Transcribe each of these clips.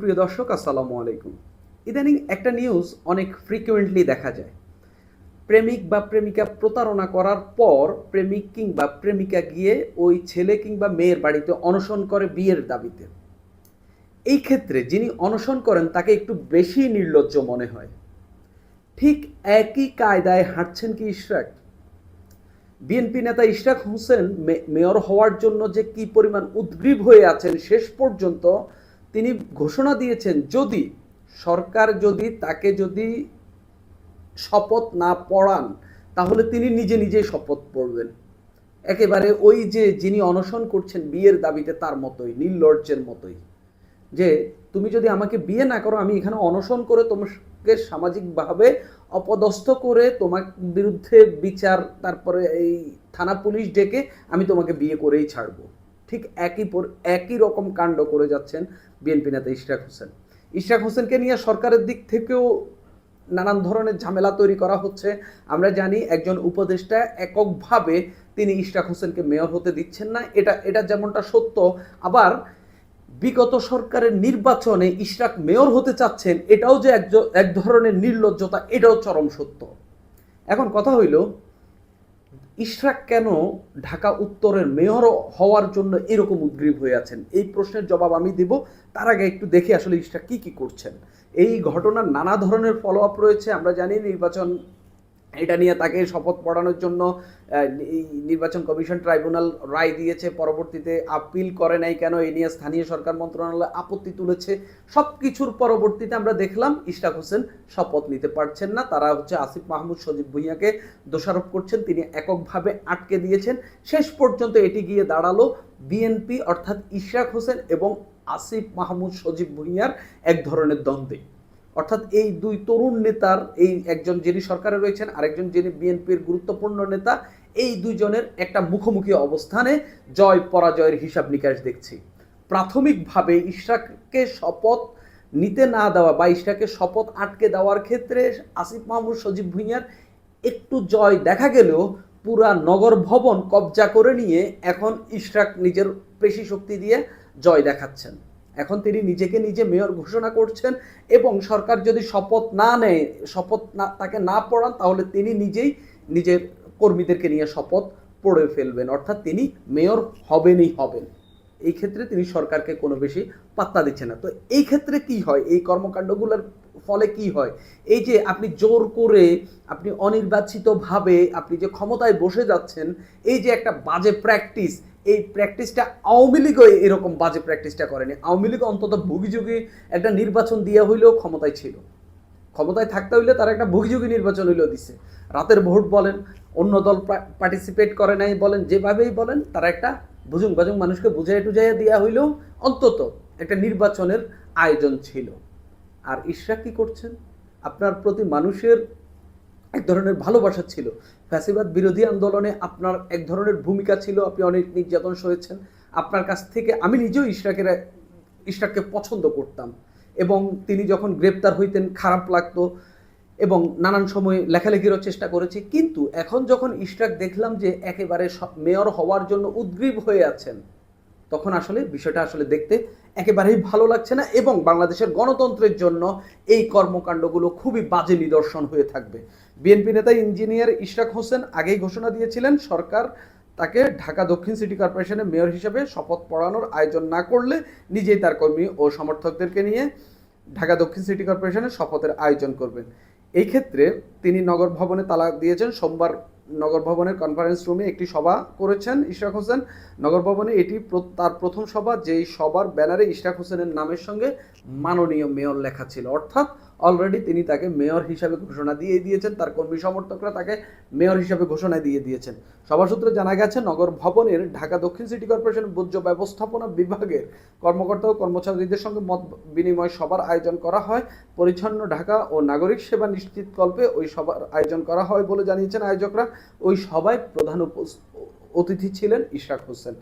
প্রিয় দর্শক, আসসালামু আলাইকুম। ইদানিং একটা নিউজ অনেক ফ্রিকুয়েন্টলি দেখা যায়। প্রেমিক বা প্রেমিকা প্রতারণা করার পর প্রেমিক কিংবা প্রেমিকা গিয়ে ওই ছেলে কিংবা মেয়ের বাড়িতে অনশন করে বিয়ের দাবিতে। এই ক্ষেত্রে যিনি অনশন করেন, তাকে একটু বেশি নির্লজ্জ মনে হয়। ঠিক একই কায়দায় হাঁটছেন কি ইশরাক? বিএনপি নেতা ইশরাক হোসেন মেয়র হওয়ার জন্য যে কি পরিমাণ উদ্গ্রীব হয়ে আছেন, শেষ পর্যন্ত তিনি ঘোষণা দিয়েছেন, যদি সরকার যদি তাকে যদি শপথ না পড়ান, তাহলে তিনি নিজে নিজেই শপথ পড়বেন। একেবারে ওই যে যিনি অনশন করছেন বিয়ের দাবিতে, তার মতোই, নির্লজ্জের মতোই। যে তুমি যদি আমাকে বিয়ে না করো, আমি এখানে অনশন করে তোমাকে সামাজিকভাবে অপদস্থ করে তোমার বিরুদ্ধে বিচার, তারপরে এই থানা পুলিশ ডেকে আমি তোমাকে বিয়ে করেই ছাড়বো। ঠিক একই পর, একই রকম কাণ্ড করে যাচ্ছেন বিএনপি নেতা ইশরাক হোসেন। ইশরাক হোসেনকে নিয়ে সরকারের দিক থেকেও নানান ধরনের ঝামেলা তৈরি করা হচ্ছে। আমরা জানি একজন উপদেষ্টা এককভাবে তিনি ইশরাক হোসেনকে মেয়র হতে দিচ্ছেন না। এটা এটা যেমনটা সত্য, আবার বিগত সরকারের নির্বাচনে ইশরাক মেয়র হতে চাচ্ছেন, এটাও যে এক ধরনের নির্লজ্জতা, এটাও চরম সত্য। এখন কথা হইল ইশরাক কেন ঢাকা উত্তরের মেয়র হওয়ার জন্য এরকম উদ্গ্রীব হয়ে আছেন? এই প্রশ্নের জবাব আমি দেব। তার আগে একটু দেখে আসলে ইশরাক কি কি করছেন। এই ঘটনার নানা ধরনের ফলো আপ রয়েছে। আমরা জানি নির্বাচন এটা নিয়ে তাকে শপথ পড়ানোর জন্য নির্বাচন কমিশন ট্রাইব্যুনাল রায় দিয়েছে। পরবর্তীতে আপিল করে নাই কেন? এই নিয়ে স্থানীয় সরকার মন্ত্রণালয় আপত্তি তুলেছে। সব কিছুর পরবর্তীতে আমরা দেখলাম, ইশরাক হোসেন শপথ নিতে পারছেন না। তারা হচ্ছে আসিফ মাহমুদ, সজীব ভুঁইয়াকে দোষারোপ করছেন। তিনি এককভাবে আটকে দিয়েছেন। শেষ পর্যন্ত এটি গিয়ে দাঁড়াল বিএনপি, অর্থাৎ ইশরাক হোসেন এবং আসিফ মাহমুদ, সজীব ভুঁইয়ার এক ধরনের দ্বন্দ্বে। অর্থাৎ এই দুই তরুণ নেতার, এই একজন যিনি সরকারে রয়েছেন, আরেকজন যিনি বিএনপির গুরুত্বপূর্ণ নেতা, এই দুইজনের একটা মুখোমুখি অবস্থানে জয় পরাজয়ের হিসাব নিকাশ দেখছি। প্রাথমিকভাবে ইশরাককে শপথ নিতে না দেওয়া বা ইশরাকে শপথ আটকে দেওয়ার ক্ষেত্রে আসিফ মাহমুদ, সজীব ভুঁইয়ার একটু জয় দেখা গেলেও পুরা নগর ভবন কবজা করে নিয়ে এখন ইশরাক নিজের পেশি শক্তি দিয়ে জয় দেখাচ্ছেন। এখন তিনি নিজেকে নিজে মেয়র ঘোষণা করছেন এবং সরকার যদি শপথ না নেয়, শপথ না, তাকে না পড়ান, তাহলে তিনি নিজেই নিজের কর্মীদেরকে নিয়ে শপথ পড়ে ফেলবেন। অর্থাৎ তিনি মেয়র হবেনই হবেন। এই ক্ষেত্রে তিনি সরকারকে কোনো বেশি পাত্তা দিচ্ছেন না। তো এই ক্ষেত্রে কি হয়? এই কর্মকাণ্ডগুলোর ফলে কি হয়? এই যে আপনি জোর করে, আপনি অনির্বাচিতভাবে, আপনি যে ক্ষমতায় বসে যাচ্ছেন, এই যে একটা বাজে প্র্যাকটিস এই প্র্যাকটিসটা আওয়ামী লীগও এরকম বাজে প্র্যাকটিসটা করেনি। আওয়ামী লীগ অন্তত ভুগিযুগি একটা নির্বাচন দিয়া হইলেও ক্ষমতায় ছিল। ক্ষমতায় থাকতে হইলে তারা একটা ভুগিযুগি নির্বাচন হইলেও দিছে। রাতের ভোট বলেন, অন্য দল পার্টিসিপেট করে নাই বলেন, যেভাবেই বলেন, তারা একটা বুঝুং বাজুং মানুষকে বুঝাই টুজাইয়া দেওয়া হইলেও অন্তত একটা নির্বাচনের আয়োজন ছিল। আর ইশরাক কি করছেন? আপনার প্রতি মানুষের এক ধরনের ভালোবাসা ছিল। ফ্যাসিবাদ বিরোধী আন্দোলনে আপনার এক ধরনের ভূমিকা ছিল, আপনি অনেক নির্যাতন সয়েছেন। আপনার কাছ থেকে আমি নিজেও ইশরাকের, ইশরাককে পছন্দ করতাম এবং তিনি যখন গ্রেপ্তার হইতেন, খারাপ লাগতো এবং নানান সময় লেখালেখিরও চেষ্টা করেছি। কিন্তু এখন যখন ইশরাক দেখলাম যে একেবারে মেয়র হওয়ার জন্য উদ্গ্রীব হয়ে আছেন তখন আসলে বিষয়টা আসলে দেখতে একেবারেই ভালো লাগছে না এবং বাংলাদেশের গণতন্ত্রের জন্য এই কর্মকাণ্ডগুলো খুবই বাজে নিদর্শন হয়ে থাকবে। বিএনপি নেতা ইঞ্জিনিয়ার ইশরাক হোসেন আগেই ঘোষণা দিয়েছিলেন, সরকার তাকে ঢাকা দক্ষিণ সিটি কর্পোরেশনের মেয়র হিসেবে শপথ পড়ানোর আয়োজন না করলে নিজেই তার কর্মী ও সমর্থকদেরকে নিয়ে ঢাকা দক্ষিণ সিটি কর্পোরেশনের শপথের আয়োজন করবেন। এই ক্ষেত্রে তিনি নগর ভবনে তালা দিয়েছেন, সোমবার নগর ভবনের কনফারেন্স রুমে একটি সভা করেছেন ইশরাক হোসেন। নগর ভবনে এটি তার প্রথম সভা, যেই সবার ব্যানারে ইশরাক হোসেনের নামের সঙ্গে মাননীয় মেয়র লেখা ছিল। অর্থাৎ অলরেডি তিনি তাকে মেয়র হিসাবে ঘোষণা দিয়ে দিয়েছেন, তার কর্মী সমর্থকরা তাকে মেয়র হিসাবে ঘোষণা দিয়ে দিয়েছেন। সভা সূত্রে জানা গেছে, নগর ভবনের ঢাকা দক্ষিণ সিটি কর্পোরেশন বর্জ্য ব্যবস্থাপনা বিভাগের কর্মকর্তা ও কর্মচারীদের সঙ্গে মত বিনিময় সভার আয়োজন করা হয়। পরিচ্ছন্ন ঢাকা ও নাগরিক সেবা নিশ্চিতকল্পে ওই সভার আয়োজন করা হয় বলে জানিয়েছেন আয়োজকরা। ওই সভায় প্রধান অতিথি ছিলেন ইশরাক হোসেন।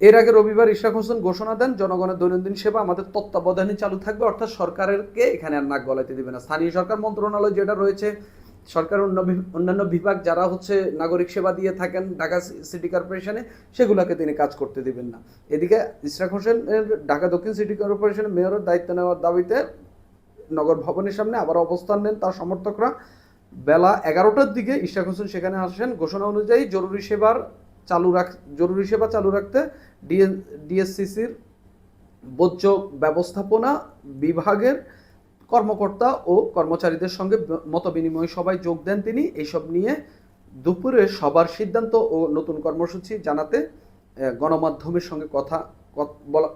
এর আগে রবিবার ইশরাক হোসেন ঘোষণা দেন, জনগণের দৈনন্দিন সেবা আমাদের তত্ত্বাবধানে চালু থাকবে, অর্থাৎ সরকারেরকে এখানে আর নাক গলাইতে দিবে না। স্থানীয় সরকার মন্ত্রণালয় যেটা রয়েছে সরকার অন্য অন্যান্য বিভাগ যারা হচ্ছে নাগরিক সেবা দিয়ে থাকেন ঢাকা সিটি কর্পোরেশনে, সেগুলোকে তিনি কাজ করতে দিবেন না। এদিকে ইশরাক হোসেন এর ঢাকা দক্ষিণ সিটি কর্পোরেশনের মেয়রের দায়িত্ব নেওয়ার দাবিতে নগর ভবনের সামনে আবার অবস্থান নেন তার সমর্থকরা। বেলা এগারোটার দিকে ইশরাক হোসেন সেখানে আসেন। ঘোষণা অনুযায়ী জরুরি সেবার চালু রাখ, জরুরি সেবা চালু রাখতে ডিএসসিসির বর্জ্য ব্যবস্থাপনা বিভাগের কর্মকর্তা ও কর্মচারীদের সঙ্গে মত বিনিময় সভায় যোগ দেন তিনি। এইসব নিয়ে দুপুরে সবার সিদ্ধান্ত ও নতুন কর্মসূচি জানাতে গণমাধ্যমের সঙ্গে কথা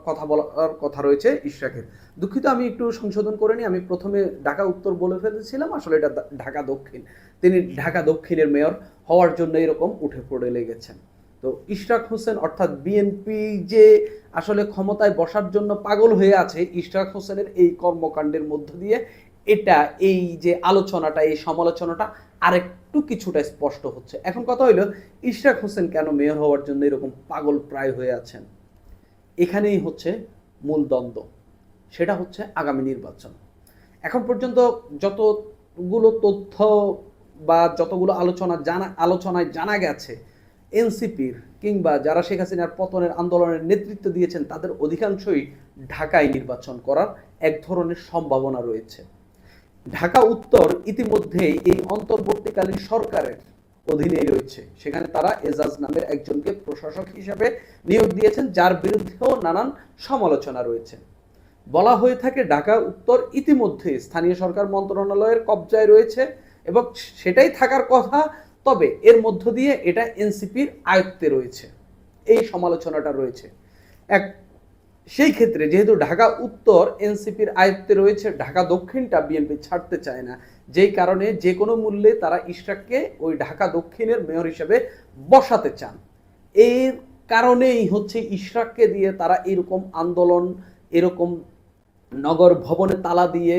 কথা বলার কথা রয়েছে ইশরাকের। দুঃখিত, আমি একটু সংশোধন করে নিই। আমি প্রথমে ঢাকা, উত্তর বলে ফেলেছিলাম, আসলে এটা ঢাকা দক্ষিণ। তিনি ঢাকা দক্ষিণের মেয়র হওয়ার জন্য এরকম উঠে পড়ে লেগেছেন। তো ইশরাক হোসেন অর্থাৎ বিএনপি যে আসলে ক্ষমতায় বসার জন্য পাগল হয়ে আছে, ইশরাক হোসেনের এই কর্মকাণ্ডের মধ্য দিয়ে এটা, এই যে আলোচনাটা, এই সমালোচনাটা আরেকটু কিছুটা স্পষ্ট হচ্ছে। এখন কথা হইল, ইশরাক হোসেন কেন মেয়র হওয়ার জন্য এরকম পাগল প্রায় হয়ে আছেন? এখানেই হচ্ছে মূল দ্বন্দ্ব। সেটা হচ্ছে আগামী নির্বাচন। এখন পর্যন্ত যতগুলো তথ্য বা যতগুলো আলোচনা জানা, আলোচনায় জানা গেছে এনসিপির কিংবা যারা শেখ হাসিনার পতনের আন্দোলনের নেতৃত্ব দিয়েছেন, তাদের অধিকাংশই ঢাকায় নির্বাচন করার এক ধরনের সম্ভাবনা রয়েছে। ঢাকা উত্তর ইতিমধ্যেই এই অন্তর্বর্তীকালীন সরকারের অধীনেই রয়েছে। সেখানে তারা এজাজ নামের একজনকে প্রশাসক হিসেবে নিয়োগ দিয়েছেন, যার বিরুদ্ধেও নানান সমালোচনা রয়েছে। বলা হয়ে থাকে, ঢাকা উত্তর ইতিমধ্যে স্থানীয় সরকার মন্ত্রণালয়ের কবজায় রয়েছে এবং সেটাই থাকার কথা তবে এর মধ্য দিয়ে এটা এনসিপির আয়ত্তে রয়েছে। এই সমালোচনাটা রয়েছে। এক, সেই ক্ষেত্রে যেহেতু ঢাকা উত্তর এনসিপির আয়ত্তে রয়েছে, ঢাকা দক্ষিণটা বিএনপি ছাড়তে চায় না। যেই কারণে যে কোনো মূল্যে তারা ইশরাককে ওই ঢাকা দক্ষিণের মেয়র হিসেবে বসাতে চান। এর কারণেই হচ্ছে ইশরাককে দিয়ে তারা এরকম আন্দোলন, এরকম নগর ভবনে তালা দিয়ে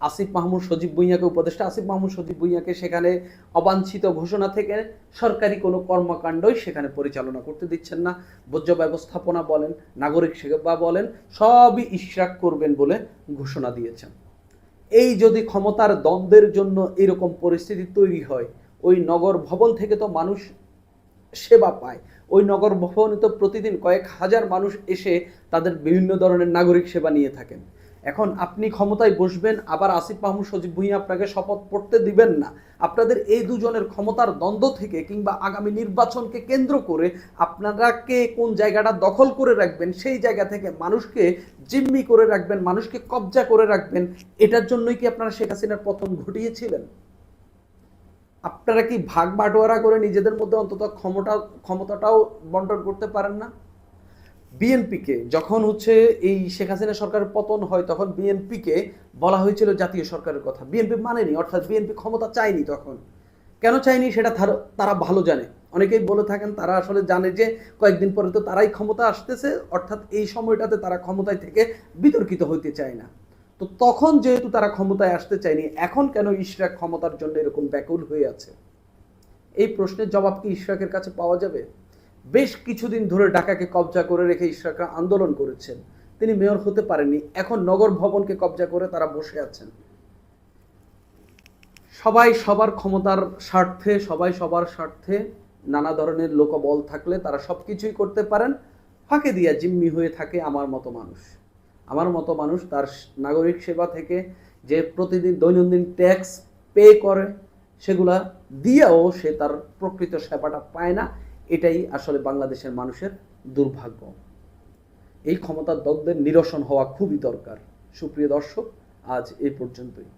আসিফ মাহমুদ সজীব ভুইয়াকে উপদেষ্টা। আসিফ মাহমুদ সজীব ভুইয়াকে সেখানে অবাঞ্ছিত ঘোষণা থেকে সরকারি কোনো কর্মকাণ্ডই সেখানে পরিচালনা করতে দিচ্ছেন না। বর্জ্য ব্যবস্থাপনা বলেন, নাগরিক সেবা বলেন, সবই ইশরাক করবেন বলে ঘোষণা দিয়েছেন। এই যদি ক্ষমতার দ্বন্দ্বের জন্য এরকম পরিস্থিতি তৈরি হয়, ওই নগর ভবন থেকে তো মানুষ সেবা পায়। ওই নগর ভবনে তো প্রতিদিন কয়েক হাজার মানুষ এসে তাদের বিভিন্ন ধরনের নাগরিক সেবা নিয়ে থাকেন। এখন আপনি ক্ষমতায় বসবেন, আবার আসিফ মাহমুদ সজীব ভুঁইয়া আপনাকে শপথ পড়তে দিবেন না। আপনাদের এই দুজনের ক্ষমতার দ্বন্দ্ব থেকে কিংবা আগামী নির্বাচনকে কেন্দ্র করে আপনারা কে কোন জায়গাটা দখল করে রাখবেন, সেই জায়গা থেকে মানুষকে জিম্মি করে রাখবেন, মানুষকে কবজা করে রাখবেন, এটার জন্যই কি আপনারা শেখ হাসিনার পতন ঘটিয়েছিলেন? আপনারা কি ভাগ বাটোয়ারা করে নিজেদের মধ্যে অন্তত ক্ষমতা, ক্ষমতাটাও বন্টন করতে পারেন না? বিএনপিকে, যখন হচ্ছে এই শেখ হাসিনা সরকারের পতন হয়, তখন বিএনপিকে বলা হয়েছিল জাতীয় সরকারের কথা। বিএনপি মানেনি, অর্থাৎ বিএনপি ক্ষমতা চায়নি তখন। কেন চায়নি সেটা তারা ভালো জানে। অনেকেই বলে থাকেন, তারা আসলে জানে যে কয়েকদিন পরে তো তারাই ক্ষমতা আসতেছে, অর্থাৎ এই সময়টাতে তারা ক্ষমতায় থেকে বিতর্কিত হইতে চায় না। তো তখন যেহেতু তারা ক্ষমতায় আসতে চায়নি, এখন কেন ইশরাক ক্ষমতার জন্য এরকম ব্যাকুল হয়ে আছে? এই প্রশ্নের জবাব কি ইশরাকের কাছে পাওয়া যাবে? বেশ কিছুদিন ধরে ঢাকাকে কবজা করে রেখে ইশরাকরা আন্দোলন করেছেন। তিনি মেয়র হতে পারেননি। এখন নগর ভবনকে কবজা করে তারা বসে আছেন। সবাই সবার ক্ষমতার স্বার্থে, সবাই সবার স্বার্থে নানা ধরনের লোকবল থাকলে তারা সব কিছুই করতে পারেন। ফাঁকে দিয়া জিম্মি হয়ে থাকে আমার মতো মানুষ। আমার মতো মানুষ তার নাগরিক সেবা থেকে যে প্রতিদিন দৈনন্দিন ট্যাক্স পে করে, সেগুলা দিয়েও সে তার প্রকৃত সেবাটা পায় না। এটাই আসলে বাংলাদেশের মানুষের দুর্ভাগ্য। এই ক্ষমতার দ্বন্দ্বের নিরসন হওয়া খুবই দরকার। সুপ্রিয় দর্শক, আজ এই পর্যন্তই।